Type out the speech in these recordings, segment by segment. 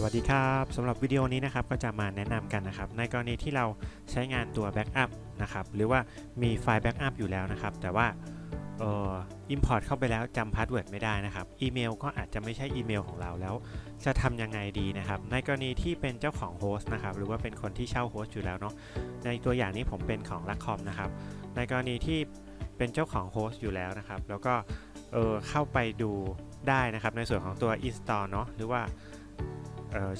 สวัสดีครับสำหรับวิดีโอนี้นะครับก็จะมาแนะนำกันนะครับในกรณีที่เราใช้งานตัวแบ็กอัพนะครับหรือว่ามีไฟล์แบ็กอัพอยู่แล้วนะครับ แต่ว่าเอ่อ import เข้าไปแล้วจำพาสเวิร์ดไม่ได้นะครับอีเมลก็อาจจะไม่ใช่อีเมลของเราแล้ว จะทำยังไงดีนะครับในกรณีที่เป็นเจ้าของโฮสต์นะครับหรือว่าเป็นคนที่เช่าโฮสต์อยู่แล้วเนาะในตัวอย่างนี้ผมเป็นของลักคอมนะครับในกรณีที่เป็นเจ้าของโฮสต์อยู่แล้วนะครับแล้วก็เออเข้าไปดูได้นะครับในส่วนของตัว install เนาะหรือว่า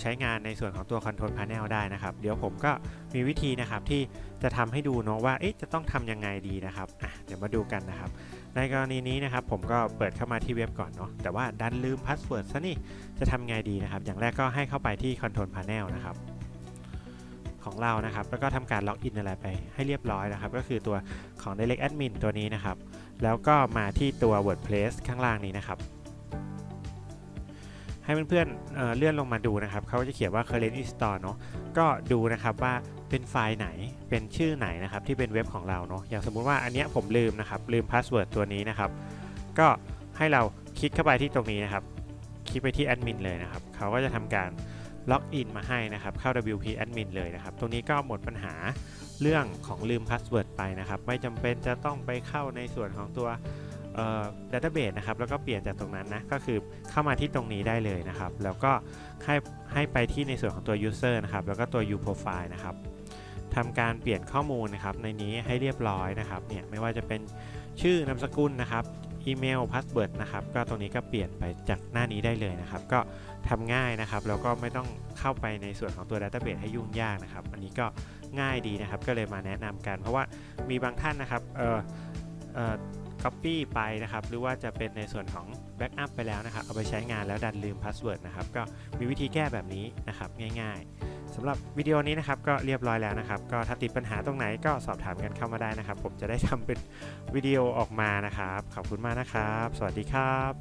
ใช้งานในส่วนของตัว Control Panel ได้นะครับ เดี๋ยวผมก็มีวิธีนะครับที่จะทำให้ดูเนาะว่าจะต้องทำยังไงดีนะครับเดี๋ยวมาดูกันนะครับ ในกรณีนี้นะครับผมก็เปิดเข้ามาที่เว็บก่อนเนาะแต่ว่าดันลืมพาสเวิร์ดซะนี่จะทำไงดีนะครับ อย่างแรกก็ให้เข้าไปที่ Control Panel นะครับของเรานะครับ แล้วก็ทำการล็อกอินอะไรไปให้เรียบร้อยนะครับ ก็คือตัวของ Direct Admin ตัวนี้นะครับ แล้วก็มาที่ตัว WordPress ข้างล่างนี้นะครับ ให้เพื่อนๆเเลื่อนลงมาดูนะครับเขาจะเขียนว่า current install เนาะก็ดูนะครับว่าเป็นไฟล์ไหนเป็นชื่อไหนนะครับที่เป็นเว็บของเราเนาะอย่างสมมุติว่าอันเนี้ยผมลืมนะครับลืมพาสเวิร์ดตัวนี้นะครับก็ให้เราคลิกเข้าไปที่ตรงนี้นะครับคลิกไปที่แอดมินเลยนะครับเขาก็จะทำการล็อกอินมาให้นะครับเข้า WP admin เลยนะครับ ตรงนี้ก็หมดปัญหาเรื่องของลืมพาสเวิร์ดไปนะครับ ไม่จำเป็นจะต้องไปเข้าในส่วนของตัว เอ่อ database นะครับแล้วก็เปลี่ยนจากตรงนั้นนะก็คือเข้ามาที่ตรงนี้ได้เลยนะครับ แล้วก็ให้ให้ไปที่ในส่วนของตัว user นะครับแล้วก็ตัว u profile นะครับทำการเปลี่ยนข้อมูลนะครับในนี้ให้เรียบร้อยนะครับเนี่ยไม่ว่าจะเป็นชื่อนามสกุลนะครับอีเมลพาสเวิร์ดนะครับก็ตรงนี้ก็เปลี่ยนไปจากหน้านี้ได้เลยนะครับ ก็ทำง่ายนะครับแล้วก็ไม่ต้องเข้าไปในส่วนของตัว Database ให้ยุ่งยากนะครับ อันนี้ก็ง่ายดีนะครับก็เลยมาแนะนำกัน เพราะว่ามีบางท่านนะครับเออเออ copy ไปนะครับ หรือว่าจะเป็นในส่วนของ backup ไปแล้วนะครับ เอาไปใช้งานแล้วดันลืมพาสเวิร์ดนะครับ ก็มีวิธีแก้แบบนี้นะครับ ง่ายๆสำหรับวิดีโอนี้นะครับก็เรียบร้อยแล้วนะครับ ก็ถ้าติดปัญหาตรงไหนก็สอบถามกันเข้ามาได้นะครับ ผมจะได้ทำเป็นวิดีโอออกมานะครับ ขอบคุณมากนะครับ สวัสดีครับ